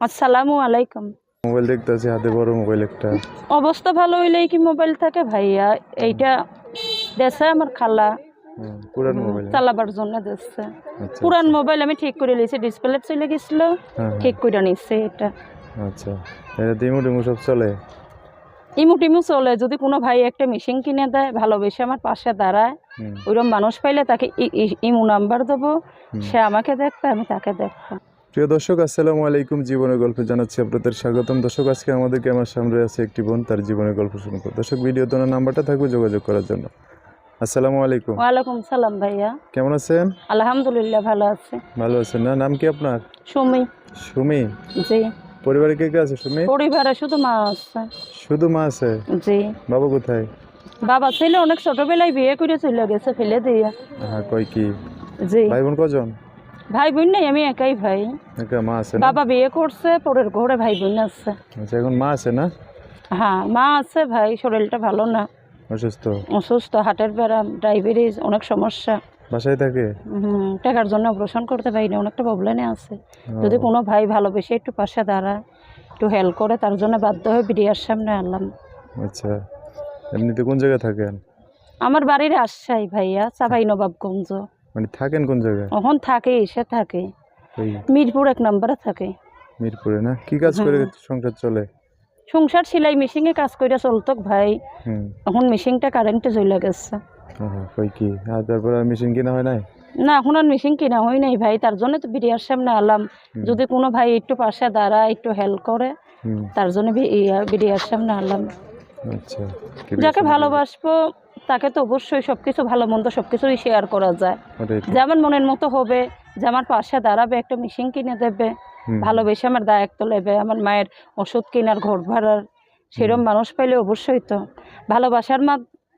আসসালামু আলাইকুম। মোবাইল দেখতেছি হাতে বড় মোবাইল একটা। অবস্থা ভালো হইলেই কি মোবাইল থাকে ভাইয়া? এইটা দেশে আমার খালা পুরান মোবাইল। চালাবার জন্য দেশে। আচ্ছা পুরান মোবাইল আমি ঠিক করে নিয়েছি ডিসপ্লে চলে গেছিল হ্যাঁ, ঠিক করে নিচ্ছে এটা। হ্যাঁ, আচ্ছা এটা দিমু সব চলে? ইমু টিমু চলে যদি কোনো ভাই একটা মেশিন কিনে দেয় ভালোবেসে আমার পাশে দাঁড়ায় ওইরকম মানুষ পাইলে তাকে ইমু নাম্বার দেবো সে আমাকে দেখবে আমি তাকে দেখব। প্রিয় দর্শক আসসালামু আলাইকুম। জীবনের গল্প জানাচ্ছি আপনাদের স্বাগতম। দর্শক আজকে আমাদের ক্যামেরার সামনে আছে একটি বোন তার জীবনের গল্প শুনব। দর্শক ভিডিও তোনার নাম্বারটা থাকবে যোগাযোগ করার জন্য। আসসালামু আলাইকুম। ওয়ালাইকুম সালাম ভাইয়া। কেমন আছেন? আলহামদুলিল্লাহ ভালো আছে। ভালো আছেন না? নাম কি আপনার? সুমি। সুমি? জি। পরিবারে কে কে আছে সুমি? পরিবারে শুধু মা আছে। শুধু মা আছে? জি। বাবা কোথায়? বাবা ছেলে অনেক ছোটবেলায় বিয়ে করে চলে গেছে ফেলে দিয়ে। হ্যাঁ কয় কি? জি। ভাই বোন কজন? ভাই বোন নাই আমি একাই ভাই। একটা মা আছে না? বাবা বিয়ে করছে পরের ঘরে ভাই বোন আছে। আচ্ছা এখন মা আছে না? হ্যাঁ মা আছে ভাই শরীরটা ভালো না। অসুস্থ? অসুস্থ হার্টের ব্যারাম ডায়াবেটিস অনেক সমস্যা। বাসায় থাকে? হুম টাকার জন্য অপারেশন করতে পারি না অনেকটা প্রবলেমে আছে। যদি কোনো ভাই ভালোবেসে একটু পাশে দাঁড়ায় একটু হেল্প করে তার জন্য বাধ্য হয়ে বিডিয়ার সামনে আনলাম। আচ্ছা এমনিতে কোন জায়গায় থাকেন? আমার বাড়ির রাজশাহী ভাইয়া চাপাই নবাবগঞ্জ মানে থাকেন কোন জায়গায়? ওখান থাকে এসে থাকে। মিরপুর এক নম্বরে থাকে। মিরপুরে না? কি কাজ করে সংসার চলে? সংসার সেলাই মেশিনে কাজ করে চলতো ভাই। এখন মেশিনটা কারেন্টে চলে গেছে। হ্যাঁ কই কি? আর তারপর মেশিন কিনা হয় নাই? না এখন আর মেশিন কিনা হয় নাই ভাই। তার জন্য তো বিরিয়ার সামনে আলাম। যদি কোনো ভাই একটু পাশে দাঁড়ায় একটু হেল্প করে হুম। তার জন্য বিরিয়ার সামনে আলাম। আচ্ছা যাকে ভালোবাসবো তাকে তো অবশ্যই সব কিছু ভালো মন্দ সব কিছুই শেয়ার করা যায়। যেমন মনের মতো হবে যে আমার পাশে দাঁড়াবে একটা মেশিন কিনে দেবে ভালোবেসে আমার দায়িত্ব নেবে আমার মায়ের ওষুধ কেনার ঘর ভাড়ার সেরকম মানুষ পাইলে অবশ্যই তো। ভালোবাসার মা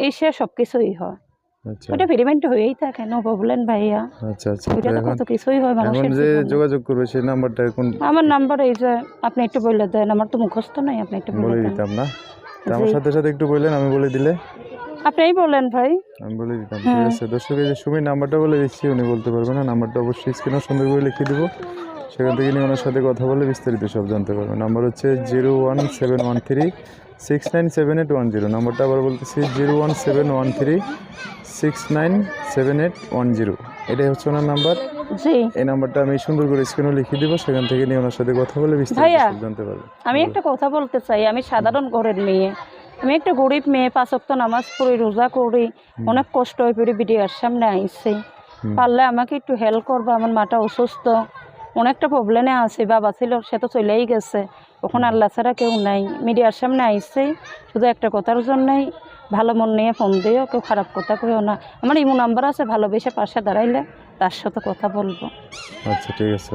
এসে সব কিছুই হয়। আচ্ছা। ওটা পেরিমেন্ট হয়েই থাকে নো প্রবলেম ভাইয়া? আচ্ছা আচ্ছা। তো কত কিছুই হয় মানুষের যে যোগাযোগ করবে সেই নাম্বারটা এখন আমার নাম্বার এই যে আপনি একটু বলে দেন আমার তো মুখস্থ নাই আপনি একটু বলে বলে দিতাম না। আমার সাথে সাথে একটু বললেন আমি বলে দিলে। আপনিই বলেন ভাই। আমি বলে দিতাম ঠিক হ্যাঁ। আছে। দর্শক এই যে সুমির নাম্বারটা বলে দিচ্ছি উনি বলতে পারবে না। নাম্বারটা অবশ্যই স্ক্রিনে সুন্দর করে লিখে দিব। সেখান থেকে নিয়ে ওনার সাথে কথা বলে বিস্তারিত সব জানতে পারবেন নাম্বার হচ্ছে zero one seven one three six nine seven eight one zero নাম্বারটা আবার বলতেছি zero one seven one three six nine seven eight one zero এটাই হচ্ছে ওনার নাম্বার। এই নাম্বারটা আমি সুন্দর করে স্ক্রিনে লিখে দিব। সেখান থেকে নিয়ে ওনার সাথে কথা বলে বিস্তারিত জানতে পারবেন আমি একটা কথা বলতে চাই। আমি সাধারণ ঘরের মেয়ে। আমি একটা গরিব মেয়ে পাঁচ পাঁচক্ত নামাজ পড়ি রোজা করি অনেক কষ্ট হয়ে পড়ি বিডিআর সামনে আইসি। পারলে আমাকে একটু হেল্প করবে আমার মাটা অসুস্থ। অনেকটা প্রবলেমে আছে বাবা ছিল সে তো চলেই গেছে। ওখন আল্লাহ ছাড়া কেউ নাই। মিডিয়ার সামনে আইসে শুধু একটা কথার জন্যই ভালো মন নিয়ে ফোন দিও কেউ খারাপ কথা কেউ না। আমার ইমো নাম্বার আছে ভালোবেসে পাশে দাঁড়াইলে তার সাথে কথা বলব। আচ্ছা ঠিক আছে।